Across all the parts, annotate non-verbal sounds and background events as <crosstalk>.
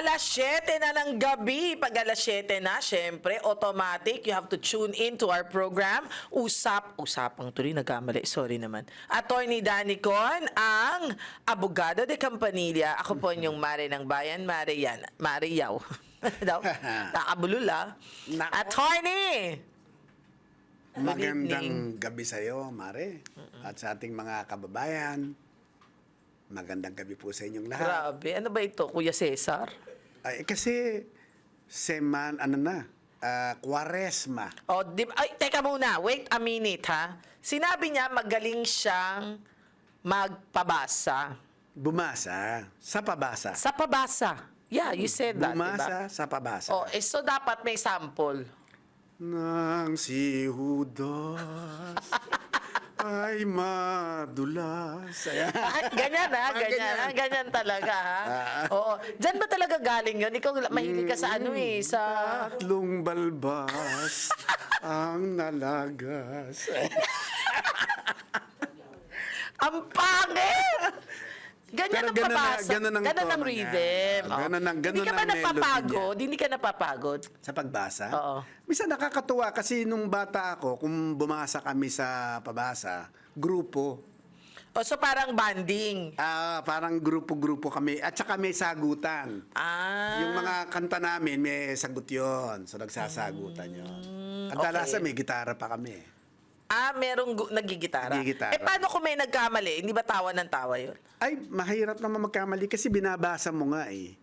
Alas 7 na ng gabi. Pag alas 7 na, syempre, automatic. You have to tune in to our program. Usap, usapang tuloy, nagkamali. Sorry naman. Attorney Danny Con, ang abogado de Campanilla. Ako po yung Mare ng Bayan, Mare yan. Mare Yaw. <laughs> Daw, <laughs> nakabulol ah. Nako. Attorney! evening. Magandang gabi sa iyo, Mare. At sa ating mga kababayan. Magandang gabi po sa inyong lahat. Grabe, ano ba ito, Kuya Cesar? Ay, kasi seman, ano na, ah, kwaresma. O, di, ay, teka muna. Wait a minute, ha? Sinabi niya magaling siyang magpabasa. Bumasa sa pabasa. Sa pabasa. Yeah, you said that, Bumasa diba? sa pabasa. Oh, eh, so dapat may sample. Nang si Judas <laughs> ay madulas. Ayan. Ah, ganyan ha, Ah, ganyan, ganyan. ha, ganyan talaga ha. Ah. Oo. Diyan ba talaga galing yun? Ikaw mahilig ka sa ano eh, sa... Tatlong balbas ang nalagas. <laughs> Ang pangit! <laughs> Ganyan Pero ang ganun na- pabasa. ganun ang ganun ang tono niya. rhythm. Oo. Ganun ang- ganun Hindi ka ba ang melody napapagod? Hindi ka napapagod? Sa pagbasa? Oo. Minsan nakakatuwa kasi nung bata ako, kung bumasa kami sa pabasa, grupo. O, so parang banding. Ah, parang grupo-grupo kami. At saka may sagutan. Ah. Yung mga kanta namin, may sagot yon So, nagsasagutan yon Kadalasan okay. may gitara pa kami. Ah, merong gu- nagigitara. Nagigitara. Eh, paano kung may nagkamali? Hindi ba tawa ng tawa yun? Ay, mahirap naman magkamali kasi binabasa mo nga eh.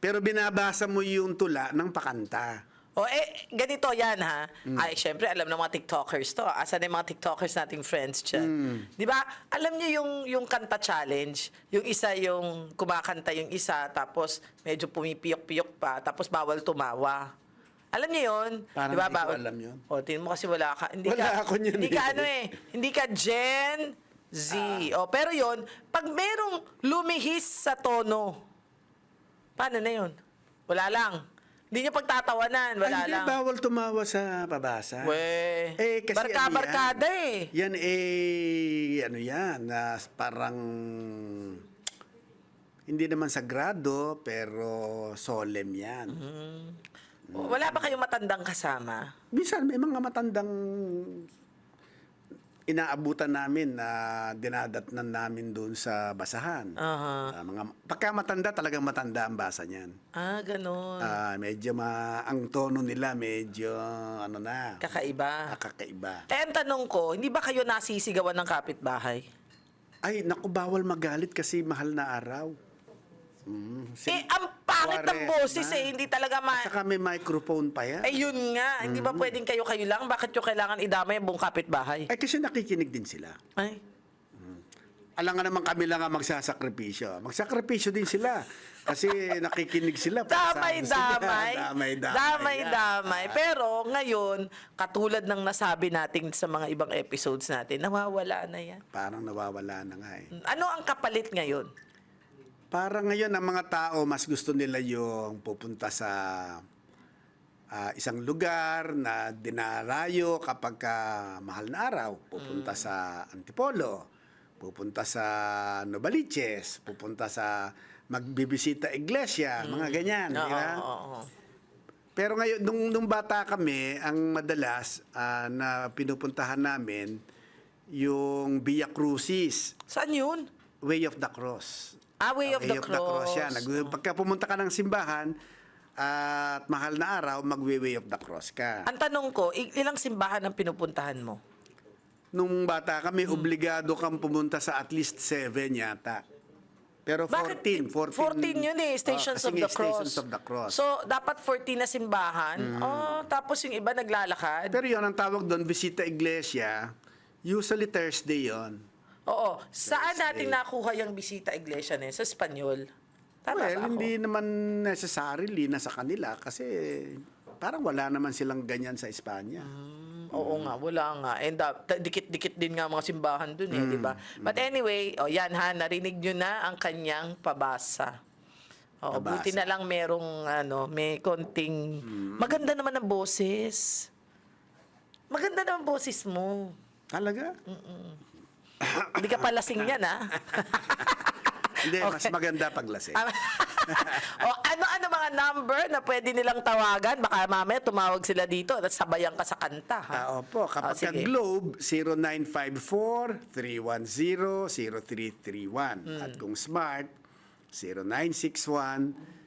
Pero binabasa mo yung tula ng pakanta. O, eh, ganito yan, ha? Mm. Ay, syempre, alam ng mga TikTokers to. Asan yung mga TikTokers nating friends dyan? Mm. Di ba? Alam niyo yung, yung kanta challenge? Yung isa yung kumakanta yung isa, tapos medyo pumipiyok-piyok pa, tapos bawal tumawa. Alam niyo yun? Parang Di ba, hindi ko bawal- alam yun. O, tingin mo kasi wala ka. Hindi Wala ka, ako niyan Hindi ka eh. ano eh. Hindi ka Gen Z. Ah. O, pero yon pag merong lumihis sa tono, paano na yun? Wala lang. Hindi niyo pagtatawanan. Wala Ay, hindi, lang. bawal tumawa sa pabasa. We, Eh, kasi barka, ano yan? barkada eh. Yan eh, ano yan, na parang hindi naman sagrado, pero solemn yan. Wala ba kayong matandang kasama? Minsan may mga matandang inaabutan namin na dinadatnan namin doon sa basahan. Aha. Ah, mga, pagka matanda, talagang matanda ang basa niyan. Ah, ganun. Ah, medyo ma, ang tono nila medyo ano na, Kakaiba. kakaiba. Eh, ang tanong ko, hindi ba kayo nasisigawan ng kapitbahay? Ay, naku, bawal magalit kasi mahal na araw. Mm, si- eh, ang pangit ng boses eh. Hindi talaga ma... At saka may microphone pa yan. Eh, yun nga. Hindi ba pwedeng kayo-kayo lang? Bakit yung kailangan idamay ang buong kapitbahay? Ay, kasi nakikinig din sila. Ay. Alam nga naman kami lang ang magsasakripisyo. Magsakripisyo din sila. Kasi <laughs> nakikinig sila. amin <laughs> sila. Damay-damay. Damay-damay. Damay-damay. yan. Pero ngayon, katulad ng nasabi natin sa mga ibang episodes natin, nawawala na yan. Parang nawawala na nga eh. Ano ang kapalit ngayon? Parang ngayon ang mga tao mas gusto nila yung pupunta sa ah, isang lugar na dinarayo kapag ka mahal na araw. Pupunta sa Antipolo, pupunta sa Novaliches, pupunta sa magbibisita iglesia, mga ganyan. di Oo, ba? Pero ngayon, nung, nung bata kami, ang madalas ah, na pinupuntahan namin, yung Via Crucis, Saan yun? Way of the Cross. Ah, Way of the Way Cross. yan. Nag- Pagka pumunta ka ng simbahan, at mahal na araw, mag-way of the cross ka. Ang tanong ko, ilang simbahan ang pinupuntahan mo? Nung bata kami, obligado kang pumunta sa at least seven yata. Pero 14, 14. 14 yun eh, Stations Oh, of the nga, Cross. Stations of the Cross. Mm. So, dapat 14 na simbahan. Oh, tapos yung iba naglalakad. Pero yun, ang tawag doon, Visita Iglesia, usually Thursday yon. Oo. Saan natin nakuha yung bisita iglesia na yun? Sa Espanyol. Tama Well, ba ako? hindi naman necessarily na sa kanila kasi parang wala naman silang ganyan sa Espanya. Hmm, Oo nga, wala nga. And uh, ta- dikit-dikit din nga mga simbahan dun eh, di ba? But anyway, oh, yan ha, narinig nyo na ang kanyang pabasa. Oo, Pabasa. buti na lang merong ano, may konting maganda naman ang boses. Maganda naman boses mo. Talaga? Hindi ka palasing yan, ha? <laughs> Hindi, mas maganda paglasing. <laughs> o ano-ano mga number na pwede nilang tawagan? Baka mamaya tumawag sila dito at sabayan ka sa kanta. Ha? Ah, opo, kapag Ah, ka sige. Globe, 0954-310-0331. Hmm. At kung Smart,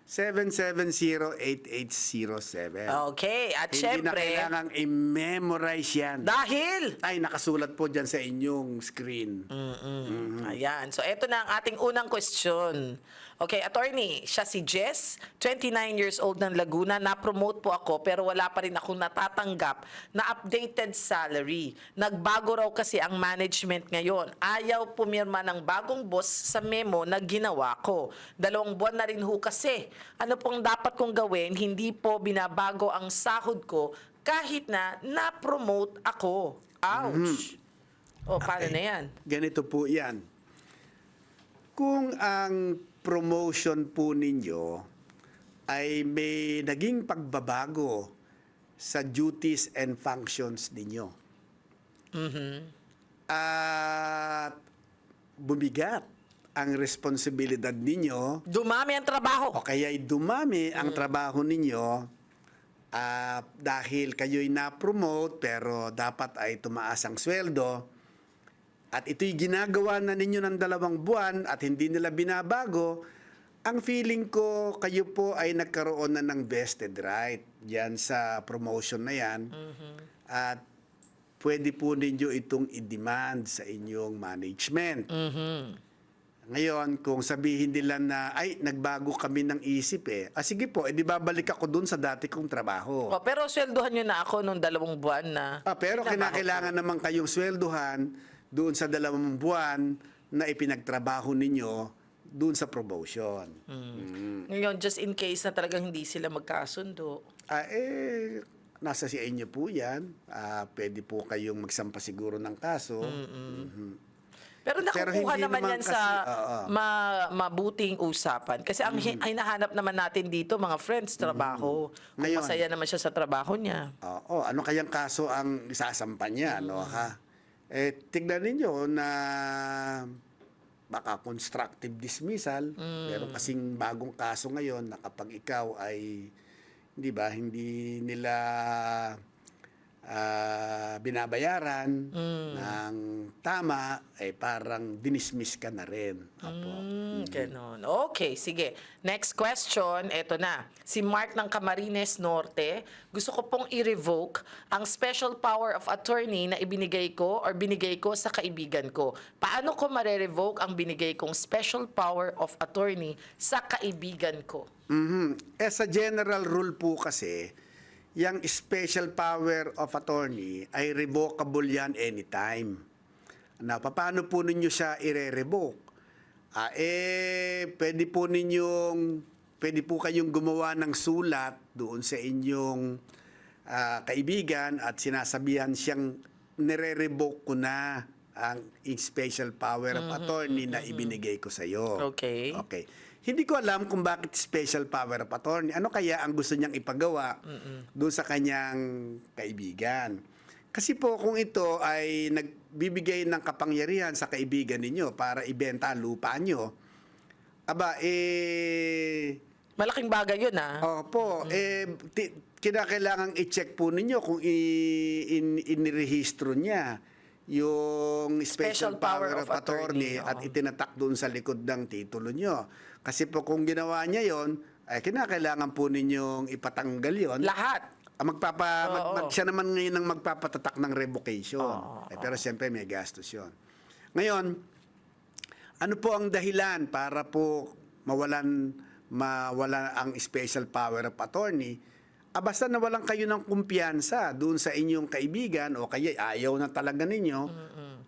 0961-770-8807. Okay, at Hindi na syempre, kailangang i-memorize yan. dahil Ay, nakasulat po dyan sa inyong screen. Mm. Ayan. So, eto na ang ating unang question. Okay, attorney, siya si Jess, 29 years old ng Laguna. Na-promote po ako pero wala pa rin akong natatanggap na updated salary. Nagbago raw kasi ang management ngayon. Ayaw pumirma ng bagong boss sa memo na ginawa ko. Dalawang buwan na rin ho kasi. Ano pong dapat kong gawin? Hindi po binabago ang sahod ko kahit na na-promote ako. Ouch! O, paano na yan? Ganito po yan. Kung ang promotion po ninyo ay may naging pagbabago sa duties and functions ninyo. At bumigat ang responsibilidad ninyo Dumami ang trabaho. o kaya'y dumami ang trabaho ninyo ah, dahil kayo'y na-promote pero dapat ay tumaas ang sweldo at ito'y ginagawa na ninyo ng dalawang buwan at hindi nila binabago, ang feeling ko kayo po ay nagkaroon na ng vested right diyan sa promotion na yan. At pwede po ninyo itong i-demand sa inyong management. Ngayon, kung sabihin nila na, ay, nagbago kami ng isip eh. Ah, sige po, edi babalik ako dun sa dati kong trabaho. O, pero sweldohan nyo na ako nung dalawang buwan na. Ah, pero kinakailangan naman kayong swelduhan doon sa dalawang buwan na ipinagtrabaho ninyo doon sa promotion. ko. Ngayon, just in case na talagang hindi sila magkasundo. Ah, eh, nasa sa inyo po yan. Ah, pwede po kayong magsampa siguro ng kaso. Mhm. Pero Pero nakukuha hindi naman naman yan kasi- sa oo. ma- mabuting usapan. Kasi ang hi- hinahanap naman natin dito, mga friends, trabaho. Kung Ngayon- masaya naman siya sa trabaho niya. Oo, ano kayang kaso ang isasampa niya, no, ha? Eh, tignan ninyo na baka constructive dismissal. Meron kasing bagong kaso ngayon na kapag ikaw ay, di ba, hindi nila ah, binabayaran ng tama, ay parang dinismiss ka na rin. Apo. Mm, ganon. Okay, sige. Next question, eto na. Si Mark ng Camarines Norte, gusto ko pong i-revoke ang special power of attorney na ibinigay ko or binigay ko sa kaibigan ko. Paano ko mare-revoke ang binigay kong special power of attorney sa kaibigan ko? Mhm. Eh sa general rule po kasi, yung special power of attorney ay revocable yan anytime. Na paano po ninyo siya ire-revoke? Ah, eh, pwede po ninyong, pwede po kayong gumawa ng sulat doon sa inyong ah, kaibigan at sinasabihan siyang nire-revoke ko na ang special power of attorney na ibinigay ko sa iyo. Okay. Okay. Hindi ko alam kung bakit special power of attorney. Ano kaya ang gusto niyang ipagawa doon sa kanyang kaibigan? Kasi po kung ito ay nagbibigay ng kapangyarihan sa kaibigan ninyo para ibenta ang lupa nyo, aba, eh, Malaking bagay yun, ah. Opo, eh, ti- kinakailangan i-check po ninyo kung i- in, inirehistro niya yung special, power, of attorney, at oo. itinatak doon sa likod ng titulo nyo. Kasi po kung ginawa niya yon ay kinakailangan po ninyong ipatanggal yon. Lahat. Ah, magpapa, mag, Oo. mag- siya naman ngayon ang magpapatatak ng revocation. Oo, Eh, pero siyempre may gastos yon. Ngayon, ano po ang dahilan para po mawalan mawala ang special power of attorney? Ah, basta nawalan kayo ng kumpiyansa doon sa inyong kaibigan o kaya ayaw na talaga ninyo,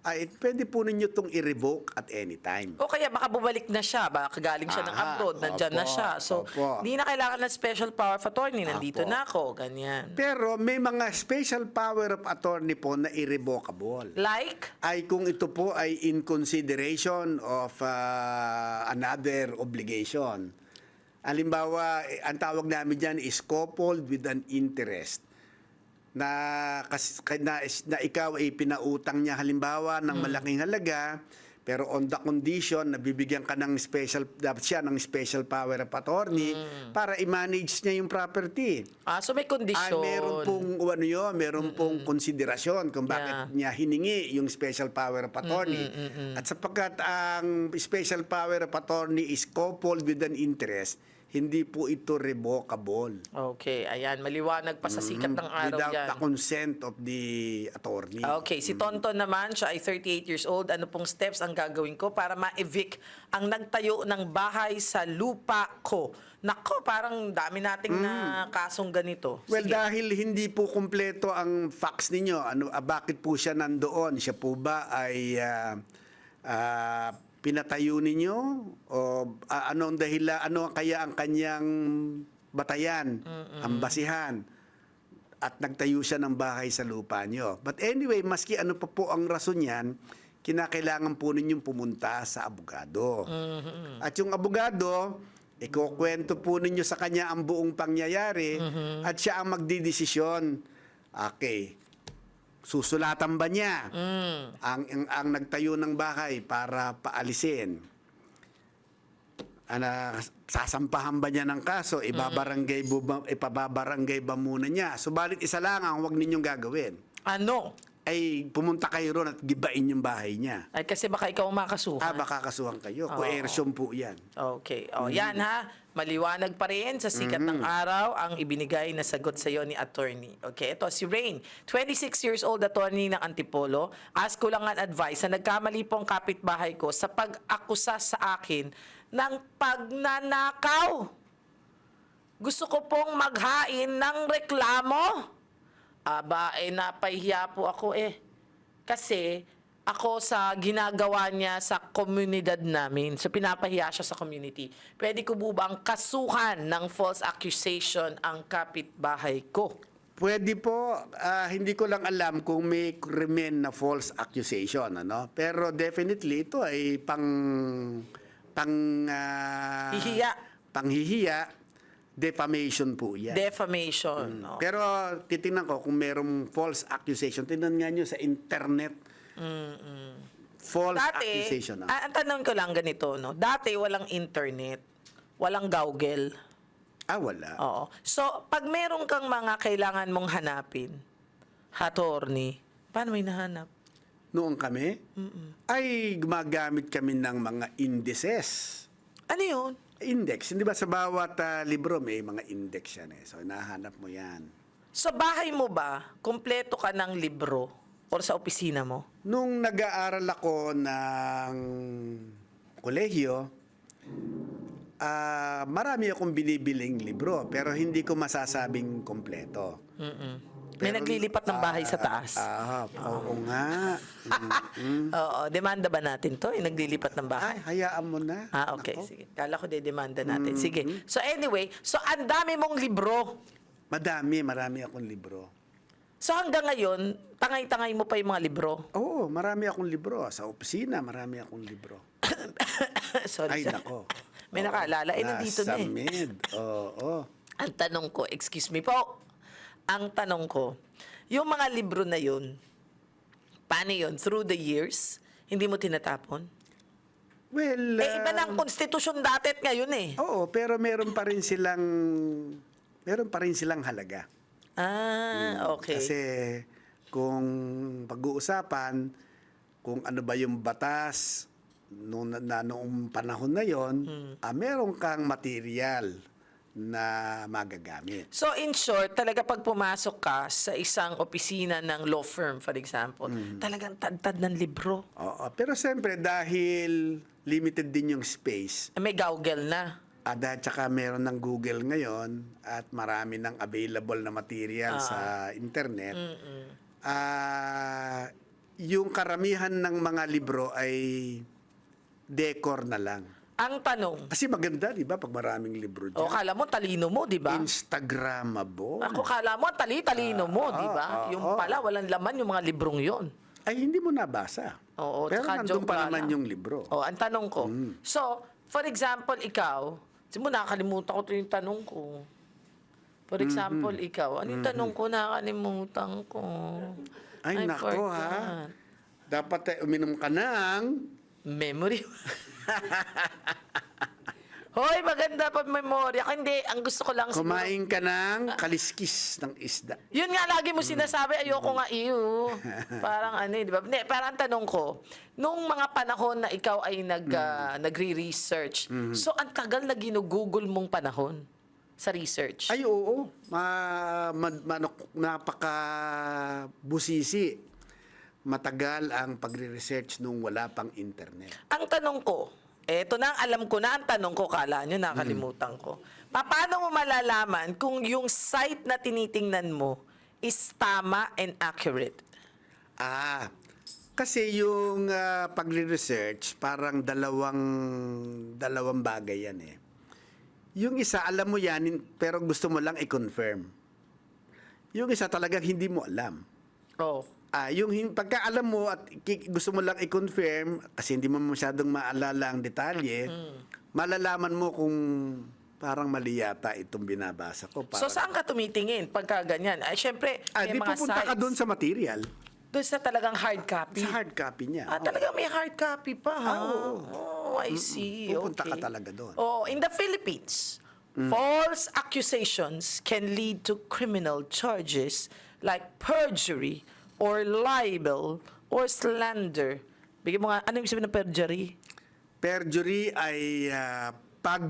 ay pwede po ninyo itong i-revoke at any time. O kaya baka bumalik na siya, baka galing siya ng Aha, abroad, nandyan na opo, siya. So, hindi na kailangan ng special power of attorney, nandito Opo. na ako, ganyan. Pero may mga special power of attorney po na irrevocable. Like, Ay kung ito po ay in consideration of uh, another obligation. Halimbawa, eh, ang tawag namin dyan is coupled with an interest. Na, kas, na, na ikaw ay pinautang niya halimbawa ng malaking halaga, pero on the condition na bibigyan ka ng special, dapat siya ng special power of attorney para i-manage niya yung property. ah, so may Ay, kondisyon. meron pong ano yun, meron pong konsiderasyon kung bakit Yeah. niya hiningi yung special power of attorney. At sapagkat ang special power of attorney is coupled with an interest, hindi po ito revocable. Okay, ayan, maliwanag pa sa sikat ng araw Mm-hmm. without yan. the consent of the attorney. Okay, si Tonton naman, siya ay 38 years old. Ano pong steps ang gagawin ko para ma-evict ang nagtayo ng bahay sa lupa ko? Nako, parang dami nating na kasong ganito. Mm. Well, Sige. dahil hindi po kumpleto ang facts ninyo, ano, ah, bakit po siya nandoon? Siya po ba ay ah, ah, pinatayo ninyo? O ah, anong dahila, ano kaya ang kanyang batayan, ang basihan? At nagtayo siya ng bahay sa lupa nyo. But anyway, maski ano pa po ang rason yan, kinakailangan po ninyong pumunta sa abogado. At yung abogado, ikukwento po ninyo sa kanya ang buong pangyayari at siya ang magdidesisyon. Okay, susulatan ba niya ang, ang, ang nagtayo ng bahay para paalisin? Ana, sasampahan ba niya ng kaso? Ibabarangay bo ba, ipababarangay ba muna niya? Subalit isa lang ang huwag ninyong gagawin. Ano? Ay pumunta kayo ron at gibain yung bahay niya. Ay, kasi baka ikaw makasuhan. Ah, baka kasuhan kayo. Oo. Coercion po yan. Okay. O, Mm-hmm. yan ha. Maliwanag pa rin sa sikat ng araw ang ibinigay na sagot sa iyo ni attorney. Okay, ito si Rain, 26 years old attorney ng Antipolo. Ask ko lang ang advice na nagkamali po ang kapitbahay ko sa pag-akusa sa akin ng pagnanakaw. Gusto ko pong maghain ng reklamo. Aba, eh, napahiya po ako eh. Kasi ako sa ginagawa niya sa komunidad namin. So, pinapahiya siya sa community. Pwede ko po bang kasuhan ng false accusation ang kapitbahay ko? Pwede po, ah, hindi ko lang alam kung may krimen na false accusation, ano? Pero definitely ito ay pang pang ah, Hihiya. Panghihiya, defamation po 'yan. Defamation. no? Pero titingnan ko kung merong false accusation. Tingnan nga nyo sa internet. False Dati, accusation. ah. ah, ang tanong ko lang ganito, no? Dati walang internet, walang Google. ah, wala. Oo. So, pag meron kang mga kailangan mong hanapin, attorney, paano may nahanap? Noong kami, ay gumagamit kami ng mga indices. Ano yun? Index. Hindi ba sa bawat ah, libro may mga index yan eh. So, nahanap mo yan. Sa bahay mo ba, kumpleto ka ng libro or sa opisina mo? Nung nag-aaral ako ng kolehiyo, ah, marami akong binibiling libro pero hindi ko masasabing kompleto. May Pero, naglilipat ng bahay sa taas. Ah, oo nga. <laughs> Mm. Oo, demanda ba natin to? Yung naglilipat ng bahay? Ay, hayaan mo na. Ah, okay. Nako. Sige. Kala ko de-demanda natin. Sige. So anyway, so ang dami mong libro. Madami, marami akong libro. So hanggang ngayon, tangay-tangay mo pa yung mga libro. Oo, marami akong libro. Sa opisina, marami akong libro. <coughs> Sorry. Ay, sir. nako. May nakaalala. Eh, nandito na eh. Nasa mid. Oo. Ang tanong ko, excuse me po, ang tanong ko, yung mga libro na yun, paano yun? Through the years, hindi mo tinatapon? Well, eh, iba na ang um, konstitusyon dati at ngayon eh. Oo, pero meron pa rin silang meron pa rin silang halaga. Ah, okay. Mm, Kasi kung pag-uusapan kung ano ba yung batas na, na- noong panahon na yon, Hmm. ah, meron kang material na magagamit. So in short, talaga pag pumasok ka sa isang opisina ng law firm, for example, Mm. talagang tad-tad ng libro. Oo, pero siyempre dahil limited din yung space, Eh, May Google na. at dahil tsaka meron ng Google ngayon at marami ng available na material sa internet, ah yung karamihan ng mga libro ay decor na lang. Ang tanong, Kasi maganda, di ba, pag maraming libro o dyan. kala mo talino mo, di ba? Instagrammable. Ako kala mo tali-talino mo, Ah, di ba? ah, yung ah. pala walang laman yung mga librong 'yon. Ay, hindi mo nabasa. Oo, Pero nandun pa naman yung libro. Oh, ang tanong ko. Mm. So, for example, ikaw, kasi mo nakakalimutan ko 'to yung tanong ko. For Mm-hmm. example, ikaw, ano yung tanong ko nakakalimutan ko? Ay, I nako ha. Dapat eh, uminom ka ng... Memory. <laughs> <laughs> Hoy, maganda pa memory. Ako hindi, ang gusto ko lang siguro- Kumain ka ng kaliskis ng isda. Yun nga lagi mo Mm. sinasabi, ayoko nga iyo. <laughs> Parang ano, eh, di ba? Hindi, parang ang tanong ko, nung mga panahon na ikaw ay nag, Mm. ah, nagre-research, Mm-hmm. so ang tagal na ginugugol mong panahon sa research. Ay, oo. Ma, ma, ma- napaka busisi. Matagal ang pagre-research nung wala pang internet. Ang tanong ko, eto na, alam ko na ang tanong ko, kala nyo, nakalimutan ko. Pa- Paano mo malalaman kung yung site na tinitingnan mo is tama and accurate? Ah, kasi yung ah, pagre-research, parang dalawang, dalawang bagay yan eh. Yung isa, alam mo yan, in- pero gusto mo lang i-confirm. Yung isa talagang hindi mo alam. Oh. Ah, yung hin- pagka alam mo at gusto mo lang i-confirm kasi hindi mo masyadong maalala ang detalye, malalaman mo kung parang mali yata itong binabasa ko. So Parang- saan ka tumitingin pagka ganyan? Ay, syempre, Ah, may di mga pupunta ka sites. doon sa material. Doon sa talagang hard copy. Sa hard copy niya. Ah, Oo. talagang may hard copy pa, ha? Oo. Oh, I see. Pupunta ka okay. talaga doon. Oh, in the Philippines, false accusations can lead to criminal charges like perjury or libel or slander. Bigyan mo nga, ano yung sabihin ng perjury? Perjury ay ah, pag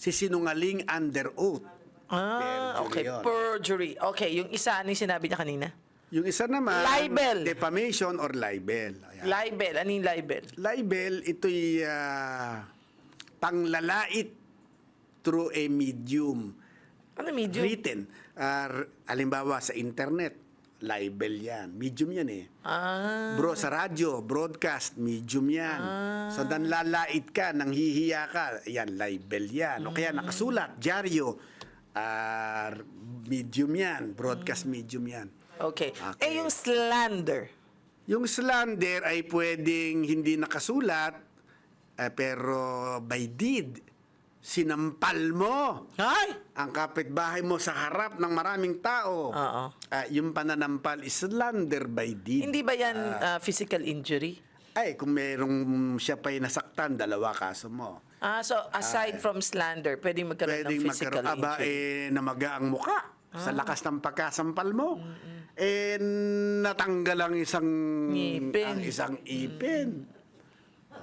sisinungaling under oath. Ah, Perjury okay. yun. Perjury. Okay, yung isa, ano yung sinabi niya kanina? Yung isa naman, Libel. defamation or libel. Ayan. Libel. Ano yung libel? libel, ito'y ah, panglalait through a medium. Ano medium? Written. Ah, r- halimbawa sa internet, libel yan. Medium yan eh. Ah. Bro, sa radyo, broadcast, medium yan. So, nanlalait ka, nanghihiya ka, yan, libel yan. O kaya nakasulat, dyaryo, ah, medium yan, broadcast medium yan. Okay. Okay. Eh, yung slander. Yung slander ay pwedeng hindi nakasulat, eh, pero by deed, sinampal mo Ay! ang kapitbahay mo sa harap ng maraming tao. Oo. Ah, yung pananampal is slander by deed. Hindi ba yan ah, physical injury? Ay, kung merong siya pa'y nasaktan, dalawa kaso mo. Ah, so aside from slander, pwedeng magkaroon Pwedeng ng physical magkaroon, aba, injury. eh, namaga ang muka sa lakas ng pagkasampal mo. Eh, natanggal ang isang Ngipin. ang isang ipin.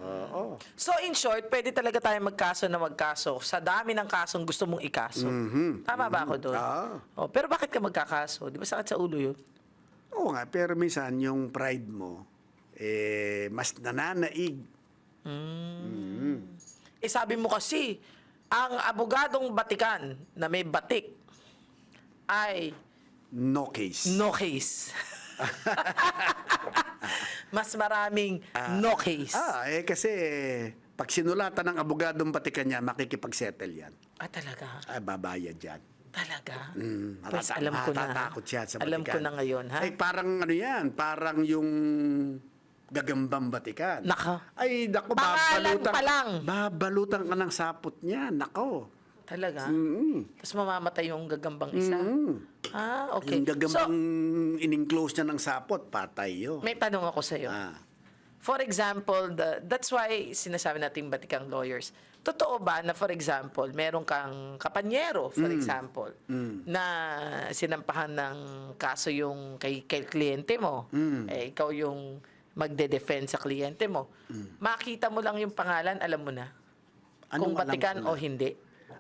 Oo. So in short, pwede talaga tayo magkaso na magkaso sa dami ng kasong gusto mong ikaso. Tama ba ako doon? Ah. Oh, pero bakit ka magkakaso? Di ba sakit sa ulo yun? Oo nga, pero minsan yung pride mo, eh, mas nananaig. Eh sabi mo kasi, ang abogadong batikan na may batik ay No case. no case. <laughs> <laughs> Mas maraming no case. Ah, eh kasi pag sinulatan ng abogadong patikan niya, makikipag-settle yan. Ah, talaga? Ay, babayad yan. Talaga? Mm, Pues, matata- alam ko na. matatakot siya sa Alam Batikan. ko na ngayon, ha? Ay, parang ano yan, parang yung gagambang Batikan. Naka. Ay, nako, Pangalan babalutan, pa lang. babalutan ka ng sapot niya, nako. Talaga? Mm. Tapos mamamatay yung gagambang isa? Mm. Ah, okay. Yung gagambang So, in-enclose niya ng sapot, patay yun. may tanong ako sa'yo. Ah. For example, the, that's why sinasabi natin batikang lawyers. Totoo ba na for example, meron kang kapanyero, for example, na sinampahan ng kaso yung kay, kay kliyente mo. Eh, ikaw yung magde-defend sa kliyente mo. Makita mo lang yung pangalan, alam mo na. kung Anong alam batikan o hindi.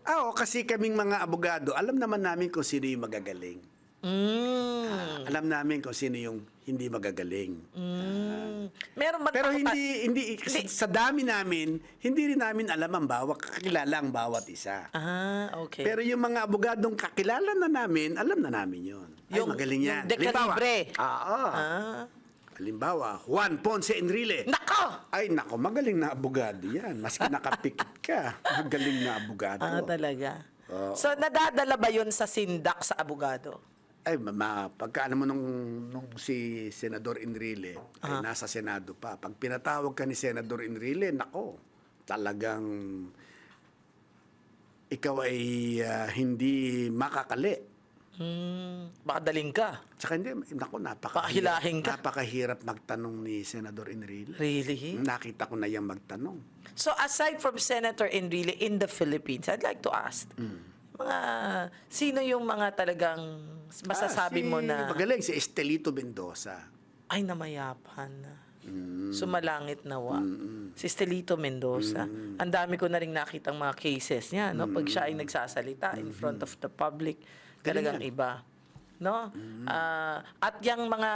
Ah, oo, kasi kaming mga abogado, alam naman namin kung sino yung magagaling. Mm. Alam namin kung sino yung hindi magagaling. Mm. Meron ba Pero hindi, hindi, Hindi. sa dami namin, hindi rin namin alam ang bawat, kakilala ang bawat isa. Ah, okay. Pero yung mga abogadong kakilala na namin, alam na namin yun. Ay, Yung- magaling yan. yung de Halimbawa, calibre. Oo. ah. Halimbawa, Juan Ponce Enrile. Nako! Ay, nako, magaling na abogado yan. Maski nakapikit ka, <laughs> magaling na abogado. Ah, talaga. Oo. So, nadadala ba yun sa sindak sa abogado? Ay, ma, pagka alam mo nung, nung si Senador Enrile, ay nasa Senado pa. Pag pinatawag ka ni Senador Enrile, nako, talagang ikaw ay ah, hindi makakali. Hmm, baka daling ka. Tsaka hindi, nako, napakahirap, Pahilahin ka. napakahirap magtanong ni Senador Enrile. Really? Nakita ko na yung magtanong. So aside from Senator Enrile in the Philippines, I'd like to ask, mga sino yung mga talagang masasabi Ah, si- mo na Magaling, si Estelito Mendoza. ay namayapan na. Sumalangit nawa. Si Estelito Mendoza. Ang dami ko na rin nakitang mga cases niya, no? Pag siya ay nagsasalita in front of the public, talagang iba. No? Ah, at yung mga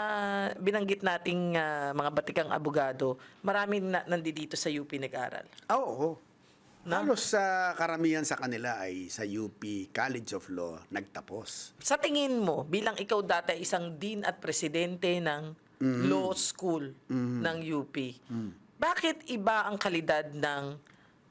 binanggit nating ah, mga batikang abogado, marami na nandito sa UP nag-aral. Ah, Oo. No? Halos sa karamihan sa kanila ay sa UP College of Law nagtapos. Sa tingin mo, bilang ikaw dati isang dean at presidente ng law school ng UP, bakit iba ang kalidad ng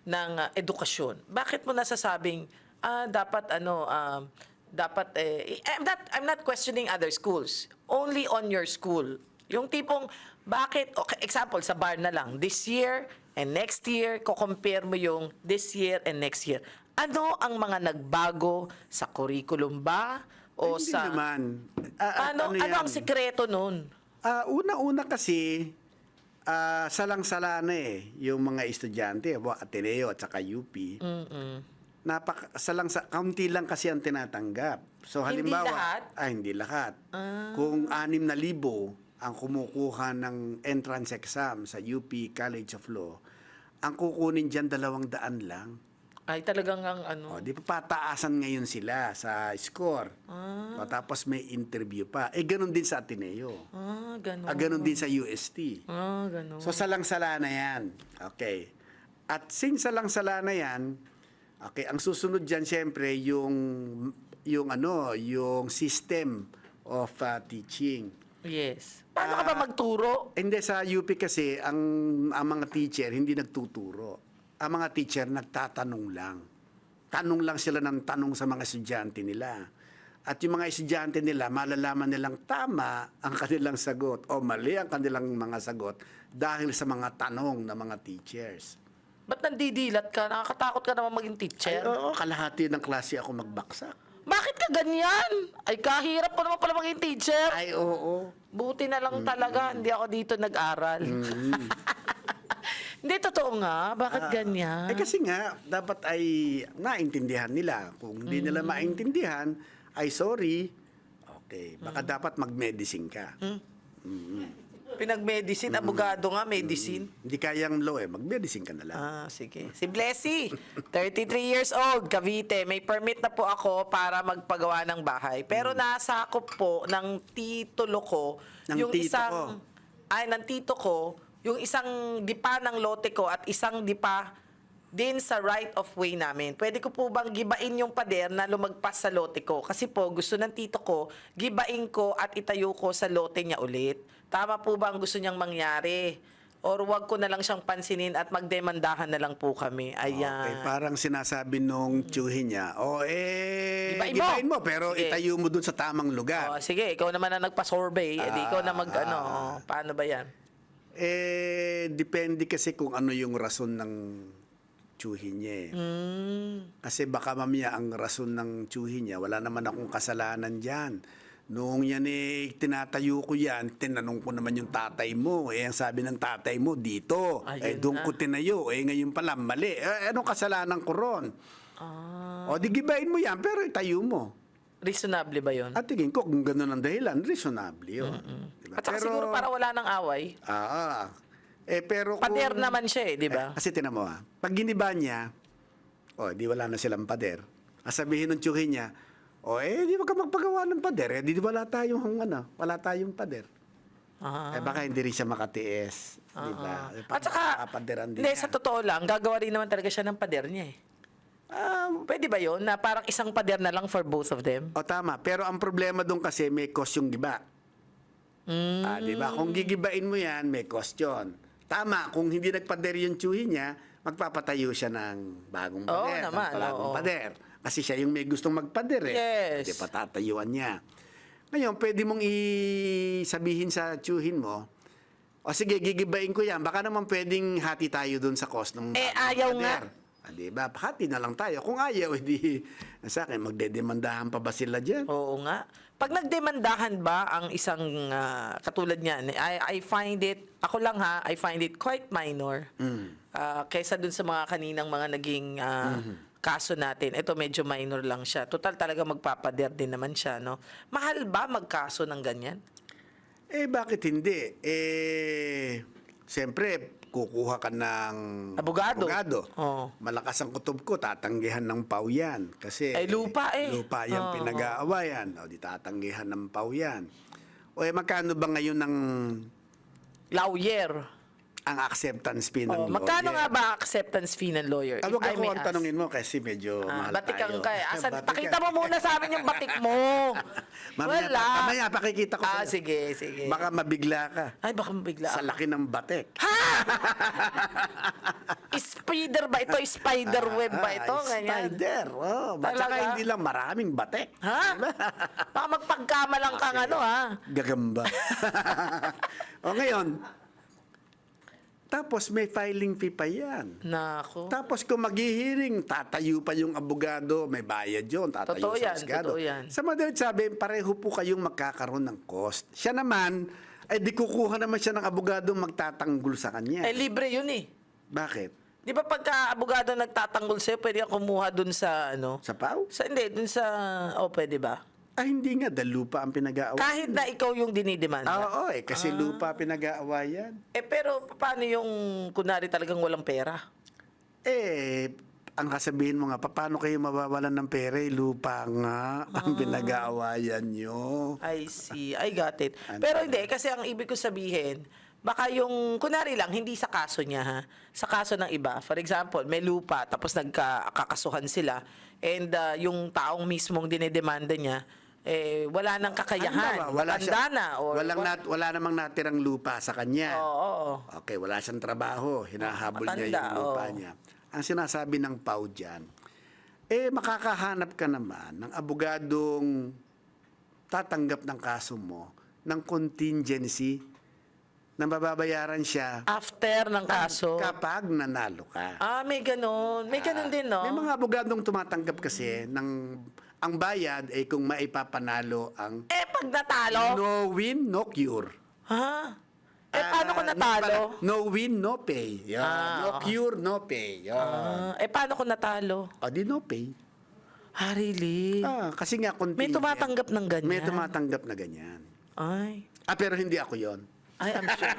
ng uh, edukasyon? Bakit mo nasasabing ah dapat ano um, dapat eh, I'm not I'm not questioning other schools. Only on your school. Yung tipong bakit okay, example sa bar na lang this year and next year ko compare mo yung this year and next year. Ano ang mga nagbago sa curriculum ba o Ay, hindi sa naman. Ah, ano ano, yan? ang sikreto nun? Ah, una-una kasi, ah, salang-sala na eh, yung mga estudyante, Ateneo at saka UP. Napaka, salang sa, kaunti lang kasi ang tinatanggap. So Hindi halimbawa, lahat? ah, hindi lahat. Kung anim na libo ang kumukuha ng entrance exam sa UP College of Law, ang kukunin dalawang daan lang. Ay talagang ang ano. O, di pa pataasan ngayon sila sa score. O, tapos may interview pa. Eh, ganun din sa Ateneo. Ah, ganun. Ah, ganun din sa UST. Ah, ganun. So, salang-sala na yan. Okay. At since salang-sala na yan, okay, ang susunod dyan, syempre, yung, yung ano, yung system of uh, teaching. yes. Paano ka ba Ah, magturo? Hindi, sa UP kasi, ang, ang mga teacher hindi nagtuturo. Ang mga teacher nagtatanong lang. Tanong lang sila ng tanong sa mga estudyante nila. At yung mga estudyante nila, malalaman nilang tama ang <laughs> kanilang sagot o mali ang kanilang mga sagot dahil sa mga tanong ng mga teachers. Ba't nandidilat ka? Nakakatakot ka naman maging Ay, teacher. oo, kalahati ng klase ako magbaksak. Bakit ka ganyan? Ay, kahirap ko naman pala maging teacher. Ay, oo. Buti na lang talaga, hindi ako dito nag-aral. <laughs> hindi, totoo nga. Bakit ganyan? Eh kasi nga, dapat ay naintindihan nila. Kung hindi nila maintindihan, ay sorry. Okay, baka dapat mag-medicine ka. Pinag-medicine, abogado nga, medicine. Hindi kayang law eh, mag-medicine ka na lang. Ah, sige. Si Blessy, <laughs> 33 years old, Cavite. May permit na po ako para magpagawa ng bahay. Pero nasakop po ng titulo ko Ng yung tito isang ko. ay ng tito ko, yung isang dipa ng lote ko at isang dipa din sa right of way namin. Pwede ko po bang gibain yung pader na lumagpas sa lote ko? Kasi po gusto ng tito ko, gibain ko at itayo ko sa lote niya ulit. Tama po ba ang gusto niyang mangyari? Or wag ko na lang siyang pansinin at magdemandahan na lang po kami. Ayan. Okay, parang sinasabi nung tsuhin niya, o eh, Gibain mo." gibain mo, pero Sige. itayo mo dun sa tamang lugar. Oh, sige, ikaw naman ang nagpa-survey. edi ikaw na mag, Ah, ano, paano ba yan? Eh, depende kasi kung ano yung rason ng tsuhin niya eh. Hmm. Kasi baka mamaya ang rason ng tsuhin niya, wala naman akong kasalanan dyan. Noong yan eh, tinatayo ko yan, tinanong ko naman yung tatay mo. Eh, ang sabi ng tatay mo, dito. Ayun eh, doon ko tinayo. Eh, ngayon pala, mali. Eh, anong kasalanan ko ron? Ah, O, di gibain mo yan, pero itayo mo. reasonable ba yun? At tingin ko, kung gano'n ang dahilan, reasonable yun. Diba? At saka siguro para wala ng away. Ah, eh, pero kung... Pader naman siya eh, di ba? Eh, kasi tinan mo ah, pag giniba niya, o di wala na silang pader. Sasabihin ng tsuhin niya, o eh, di wag ka magpagawa ng pader. Eh, di wala tayong, ano, wala tayong pader. Ah. Eh, baka hindi rin siya makatiis. Di ba? Eh, At saka, papaderan din hindi, niya. sa totoo lang, gagawa rin naman talaga siya ng pader niya eh. Ah, Pwede ba yun? Na parang isang pader na lang for both of them? o tama, pero ang problema doon kasi may cost yung giba. Ah, di ba? Kung gigibain mo yan, may cost yun. Tama, kung hindi nagpader yung tsuhin niya, magpapatayo siya ng bagong Oo pader. ng naman, bagong oo. pader. Kasi siya yung may gustong magpader eh. Yes. Di patatayuan niya. Ngayon, pwede mong isabihin sa tsuhin mo, o sige, gigibain ko yan. Baka naman pwedeng hati tayo dun sa cost ng Eh, bagong ayaw pader. nga. Ah, di ba? Hati na lang tayo. Kung ayaw, <laughs> edi sa akin, magdedemandahan pa ba sila dyan? Oo nga. Pag nagdemandahan ba ang isang ah, katulad niyan, I, I find it, ako lang ha, I find it quite minor. Ah, kaysa dun sa mga kaninang mga naging ah, kaso natin. Ito medyo minor lang siya. Total talaga magpapader din naman siya, no? Mahal ba magkaso ng ganyan? Eh, bakit hindi? Eh, siyempre, kukuha ka ng Abogado. abogado. Oo. Malakas ang kutob ko, tatanggihan ng pau yan. Kasi, Eh, lupa eh. Lupa yung Oo. pinag-aawayan. O, di tatanggihan ng pau yan. O, eh, magkano ba ngayon ng Lawyer. Ang acceptance fee ng Oh, magkano nga lawyer? ba acceptance fee ng lawyer? Abog I ako ang tanongin mo kasi medyo Ah, mahal batikan tayo. ka. <laughs> Asan, Batikan. pakita mo muna sa amin yung batik mo. <laughs> Mamaya, Wala. mamaya pakikita ko Ah, sa'yo. sige, sige. Baka mabigla ka. Ay, baka mabigla Sa laki ng batek. <laughs> Spider ba ito? Spider web ba ito? Ah, Ganyan. Spider. Oh, Talaga? hindi lang maraming batek. Ha? Baka magpagkamalang kang ano ha? Gagamba. o ngayon, tapos may filing fee pa yan. Nako. Tapos kung maghihiring, tatayo pa yung abogado, may bayad yun, tatayo Totoo sa yan, abogado. totoo yan. Sa madalit sabi, pareho po kayong magkakaroon ng cost. Siya naman, ay di kukuha naman siya ng abogado magtatanggol sa kanya. Eh, libre yun eh. Bakit? Di ba pagka abogado nagtatanggol sa'yo, pwede kang kumuha dun sa ano? Sa PAW? Sa, hindi, dun sa... Oh, pwede ba? Ah, hindi nga, dahil lupa ang pinag-aawayan. Kahit na ikaw yung dinidemanda. Oo, eh, kasi lupa pinag-aawayan. Eh, pero paano yung kunwari talagang walang pera? Eh, ang kasabihin mo nga, paano kayo mawawalan ng pera? Eh, Lupa nga ang pinag-aawayan nyo. I see. I got it. Ano Pero hindi, kasi ang ibig ko sabihin, baka yung, kunwari lang, hindi sa kaso niya ha, sa kaso ng iba. For example, may lupa, tapos nagkakasuhan sila, and uh, yung taong mismong dinedemanda niya, eh, wala nang kakayahan. Ano wala Matanda na. Or, walang nat, wala namang natirang lupa sa kanya. Oo, oo. Okay, wala siyang trabaho. Hinahabol niya Matanda, yung lupa oo. niya. Ang sinasabi ng PAW dyan, eh makakahanap ka naman ng abogadong tatanggap ng kaso mo ng contingency na mababayaran siya After ng kaso. kapag nanalo ka. Ah, may ganun. May ganun din, no? May mga abogadong tumatanggap kasi ng ang bayad ay kung maipapanalo ang Eh, pag natalo, no win, no cure. ha? Eh, paano kung Ah, natalo? No, win, no pay. Yan. Ah, no cure, no pay. Yan. Ah, eh, paano kung natalo? O di no pay. Ah, really? Ah, kasi nga May contingent. tumatanggap ng ganyan. May tumatanggap na ganyan. Ay. Ah, pero hindi ako yon. Ay, I'm sure.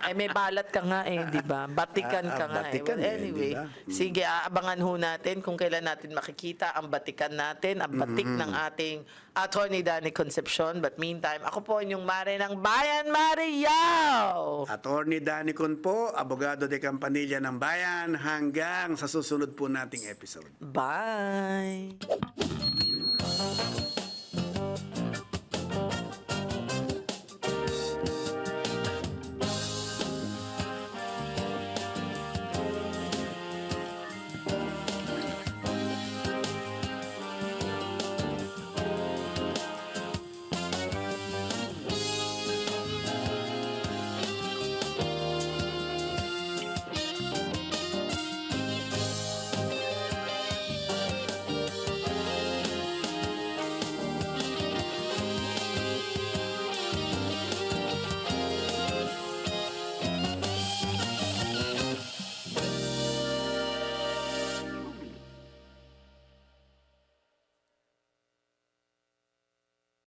Ay, may balat ka nga eh, di ba? Batikan Ah, ah, ka nga batikan eh. Well, eh, anyway, di ba? Mm. sige, aabangan ho natin kung kailan natin makikita ang batikan natin, ang batik ng ating attorney Danny Concepcion. But meantime, ako po yung Mare ng Bayan, Mare Yao! Attorney Danicon po, abogado de Campanilla ng Bayan, hanggang sa susunod po nating episode. Bye!